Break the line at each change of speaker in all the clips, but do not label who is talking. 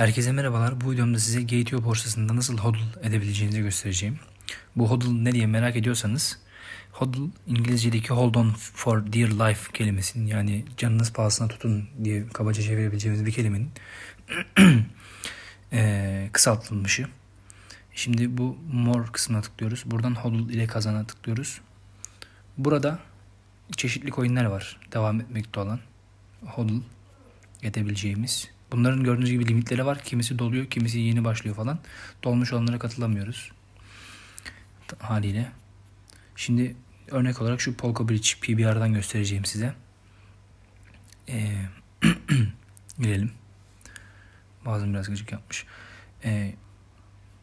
Herkese merhabalar. Bu videomda size Gateo borsasında nasıl hodl edebileceğinizi göstereceğim. Bu hodl ne diye merak ediyorsanız hodl İngilizce'deki hold on for dear life kelimesinin yani canınız pahasına tutun diye kabaca çevirebileceğimiz bir kelimenin eee, kısaltılmışı. Şimdi bu more kısmına tıklıyoruz. Buradan hodl ile kazana tıklıyoruz. Burada çeşitli coinler var devam etmekte olan. Hodl edebileceğimiz. Bunların gördüğünüz gibi limitleri var. Kimisi doluyor, kimisi yeni başlıyor falan. Dolmuş olanlara katılamıyoruz. Haliyle. Şimdi örnek olarak şu Polka Bridge PBR'dan göstereceğim size. Ee, girelim. Bazen biraz gıcık yapmış. Ee,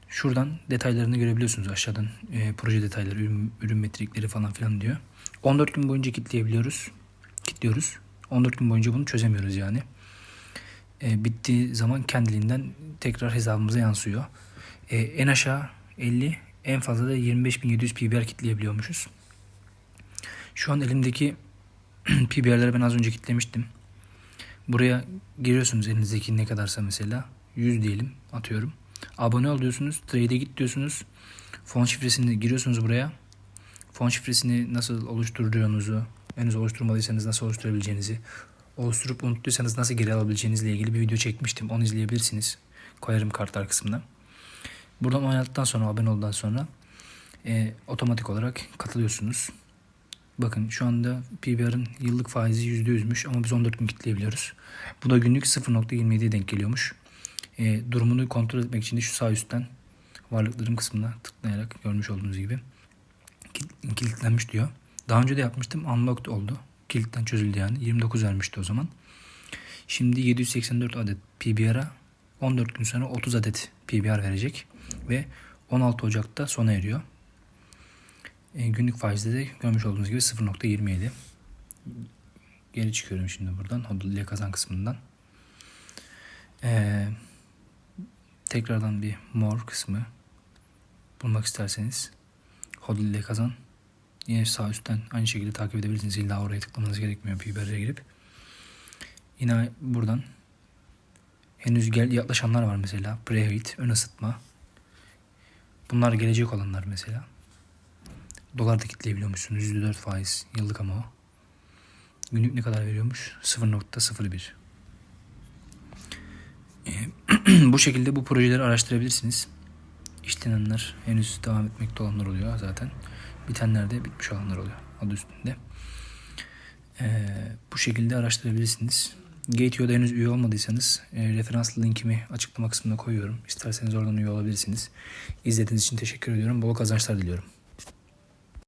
şuradan detaylarını görebiliyorsunuz aşağıdan. Ee, proje detayları, ürün, ürün metrikleri falan filan diyor. 14 gün boyunca kitleyebiliyoruz. Kitliyoruz. 14 gün boyunca bunu çözemiyoruz yani e, bittiği zaman kendiliğinden tekrar hesabımıza yansıyor. E, en aşağı 50 en fazla da 25.700 PBR kitleyebiliyormuşuz. Şu an elimdeki PBR'leri ben az önce kitlemiştim. Buraya giriyorsunuz elinizdeki ne kadarsa mesela 100 diyelim atıyorum. Abone ol diyorsunuz. Trade'e git diyorsunuz. Fon şifresini giriyorsunuz buraya. Fon şifresini nasıl oluşturduğunuzu, henüz oluşturmadıysanız nasıl oluşturabileceğinizi, oluşturup unuttuysanız nasıl geri alabileceğinizle ilgili bir video çekmiştim. Onu izleyebilirsiniz. Koyarım kartlar kısmına. Buradan oynadıktan sonra, abone olduktan sonra e, otomatik olarak katılıyorsunuz. Bakın şu anda PBR'ın yıllık faizi %100'müş ama biz 14 gün kitleyebiliyoruz. Bu da günlük 0.27'ye denk geliyormuş. E, durumunu kontrol etmek için de şu sağ üstten varlıklarım kısmına tıklayarak görmüş olduğunuz gibi kil- kilitlenmiş diyor. Daha önce de yapmıştım. Unlocked oldu. Kilitten çözüldü yani. 29 vermişti o zaman. Şimdi 784 adet PBR'a 14 gün sonra 30 adet PBR verecek. Ve 16 Ocak'ta sona eriyor. E, günlük faizde de görmüş olduğunuz gibi 0.27. Geri çıkıyorum şimdi buradan. Hodl kazan kısmından. E, tekrardan bir more kısmı bulmak isterseniz Hodl kazan. Yine sağ üstten aynı şekilde takip edebilirsiniz. İlla oraya tıklamanız gerekmiyor PBR'e girip. Yine buradan henüz gel yaklaşanlar var mesela. Preheat, ön ısıtma. Bunlar gelecek olanlar mesela. Dolar da kitleyebiliyormuşsunuz. %4 faiz yıllık ama o. Günlük ne kadar veriyormuş? 0.01. Ee, bu şekilde bu projeleri araştırabilirsiniz. İşlenenler henüz devam etmekte olanlar oluyor zaten. Bitenler de bitmiş olanlar oluyor adı üstünde. Ee, bu şekilde araştırabilirsiniz. Gateo'da henüz üye olmadıysanız e, referans linkimi açıklama kısmına koyuyorum. İsterseniz oradan üye olabilirsiniz. İzlediğiniz için teşekkür ediyorum. Bol kazançlar diliyorum.